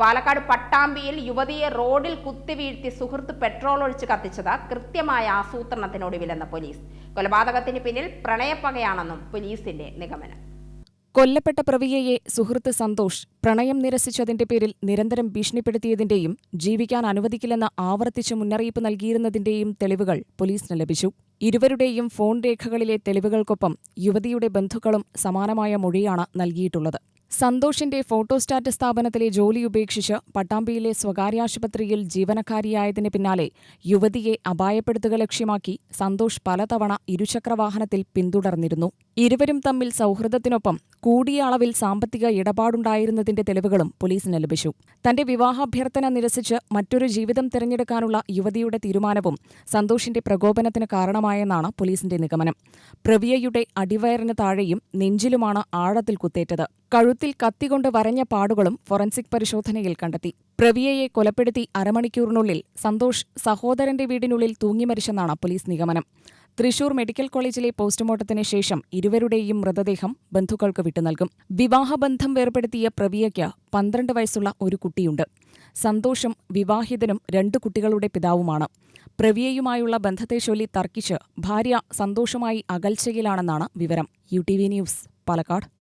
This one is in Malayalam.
പാലക്കാട് പട്ടാമ്പിയിൽ യുവതിയെ റോഡിൽ കുത്തിവീഴ്ത്തി സുഹൃത്ത് പെട്രോൾ ഒഴിച്ച് കത്തിച്ചത് കൃത്യമായ ആസൂത്രണത്തിനൊടുവിലെന്ന പോലീസ്. കൊലപാതകത്തിന് പിന്നിൽ പ്രണയപ്പകയാണെന്നും പോലീസിന്റെ നിഗമനം. കൊല്ലപ്പെട്ട പ്രവിയയെ സുഹൃത്ത് സന്തോഷ് പ്രണയം നിരസിച്ചതിന്റെ പേരിൽ നിരന്തരം ഭീഷണിപ്പെടുത്തിയതിന്റെയും ജീവിക്കാൻ അനുവദിക്കില്ലെന്ന് ആവർത്തിച്ച് മുന്നറിയിപ്പ് നൽകിയിരുന്നതിന്റെയും തെളിവുകൾ പോലീസിന് ലഭിച്ചു. ഇരുവരുടെയും ഫോൺ രേഖകളിലെ തെളിവുകൾക്കൊപ്പം യുവതിയുടെ ബന്ധുക്കളും സമാനമായ മൊഴിയാണ് നൽകിയിട്ടുള്ളത്. സന്തോഷിന്റെ ഫോട്ടോസ്റ്റാറ്റ് സ്ഥാപനത്തിലെ ജോലി ഉപേക്ഷിച്ച് പട്ടാമ്പിയിലെ സ്വകാര്യ ആശുപത്രിയിൽ ജീവനക്കാരിയായതിന് പിന്നാലെ യുവതിയെ അപായപ്പെടുത്തുക ലക്ഷ്യമാക്കി സന്തോഷ് പലതവണ ഇരുചക്രവാഹനത്തിൽ പിന്തുടർന്നിരുന്നു. ഇരുവരും തമ്മിൽ സൗഹൃദത്തിനൊപ്പം കൂടിയ അളവിൽ സാമ്പത്തിക ഇടപാടുണ്ടായിരുന്നതിന്റെ തെളിവുകളും പോലീസിന് ലഭിച്ചു. തന്റെ വിവാഹാഭ്യർത്ഥന നിരസിച്ച് മറ്റൊരു ജീവിതം തിരഞ്ഞെടുക്കാനുള്ള യുവതിയുടെ തീരുമാനവും സന്തോഷിന്റെ പ്രകോപനത്തിന് കാരണമായെന്നാണ് പോലീസിന്റെ നിഗമനം. പ്രവിയയുടെ അടിവയറിന് താഴെയും നെഞ്ചിലുമാണ് ആഴത്തിൽ കുത്തേറ്റത്. കഴുത്തിൽ കത്തികൊണ്ട് വരഞ്ഞ പാടുകളും ഫോറൻസിക് പരിശോധനയിൽ കണ്ടെത്തി. പ്രവിയയെ കൊലപ്പെടുത്തി അരമണിക്കൂറിനുള്ളിൽ സന്തോഷ് സഹോദരന്റെ വീടിനുള്ളിൽ തൂങ്ങിമരിച്ചെന്നാണ് പോലീസ് നിഗമനം. തൃശൂർ മെഡിക്കൽ കോളേജിലെ പോസ്റ്റ്മോർട്ടത്തിന് ശേഷം ഇരുവരുടെയും മൃതദേഹം ബന്ധുക്കൾക്ക് വിട്ടുനൽകും വിവാഹബന്ധം വേർപ്പെടുത്തിയ പ്രവിയയ്ക്ക് പന്ത്രണ്ട് വയസ്സുള്ള ഒരു കുട്ടിയുണ്ട്. സന്തോഷും വിവാഹിതനും രണ്ടു കുട്ടികളുടെ പിതാവുമാണ്. പ്രവിയയുമായുള്ള ബന്ധത്തെ ചൊല്ലി തർക്കിച്ച് ഭാര്യ സന്തോഷമായി അകൽച്ചയിലാണെന്നാണ് വിവരം. U T V news Palakkad.